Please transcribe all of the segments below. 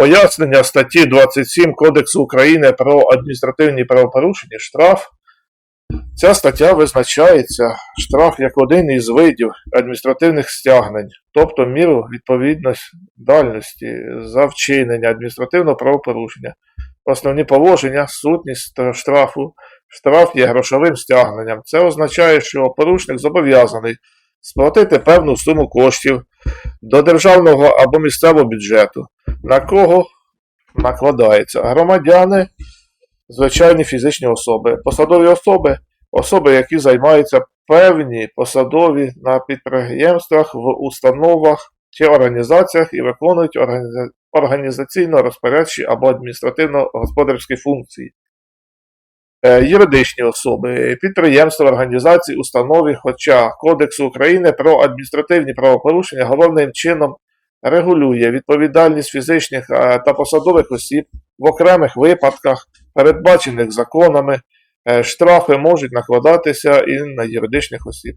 Пояснення статті 27 Кодексу України про адміністративні правопорушення штраф. Ця стаття визначається штраф як один із видів адміністративних стягнень, тобто міру відповідності за вчинення адміністративного правопорушення. Основні положення, сутність штрафу. Штраф є грошовим стягненням. Це означає, що порушник зобов'язаний сплатити певну суму коштів до державного або місцевого бюджету, на кого накладається громадяни, звичайні фізичні особи, посадові особи, особи, які займаються певні посадові на підприємствах, в установах чи організаціях і виконують організа- організаційно-розпорядчі або адміністративно-господарські функції. Е, Юридичні особи, підприємства, організації, установи, хоча Кодекс України про адміністративні правопорушення головним чином регулює відповідальність фізичних е, та посадових осіб в окремих випадках, передбачених законами, е, штрафи можуть накладатися і на юридичних осіб.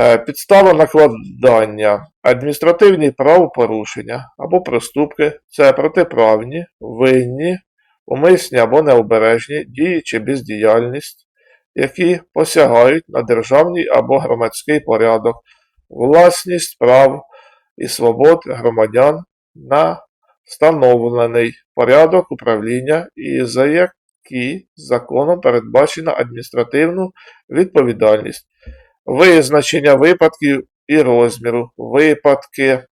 Е, Підстава накладання адміністративні правопорушення або проступки це протиправні, винні, умисні або необережні дії чи бездіяльність, які посягають на державний або громадський порядок, власність прав і свобод громадян на встановлений порядок управління і за які законом передбачена адміністративну відповідальність, визначення випадків і розміру, випадки,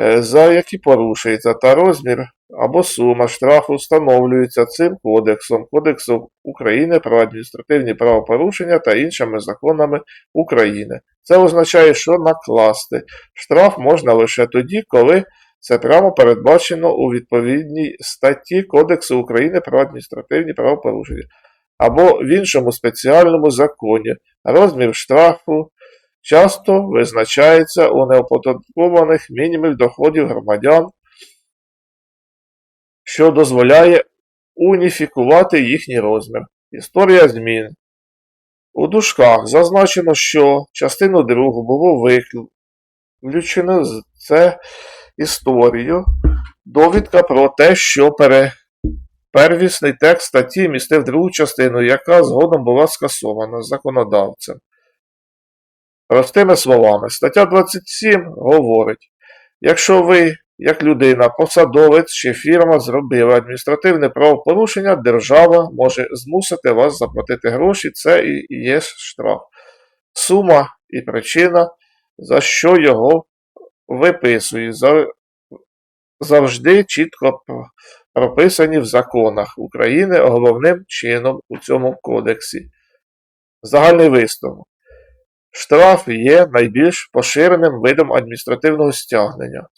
е, за які порушується, та розмір або сума штрафу встановлюється цим кодексом, Кодексом України про адміністративні правопорушення та іншими законами України. Це означає, що накласти штраф можна лише тоді, коли це прямо передбачено у відповідній статті Кодексу України про адміністративні правопорушення або в іншому спеціальному законі. Розмір штрафу часто визначається у неоподаткованих мінімумів доходів громадян, що дозволяє уніфікувати їхній розмір. Історія змін. У дужках зазначено, що частину другу було виключено з це історію, довідка про те, що пере... первісний текст статті містив другу частину, яка згодом була скасована законодавцем. Простими словами, стаття 27 говорить, якщо ви, як людина, посадовець чи фірма зробили адміністративне правопорушення, держава може змусити вас заплатити гроші, це і є штраф. Сума і причина, за що його виписують, завжди чітко прописані в законах України головним чином у цьому кодексі. Загальний висновок. Штраф є найбільш поширеним видом адміністративного стягнення,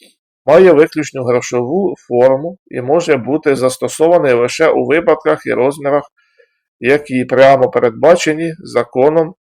має виключну грошову форму і може бути застосований лише у випадках і розмірах, які прямо передбачені законом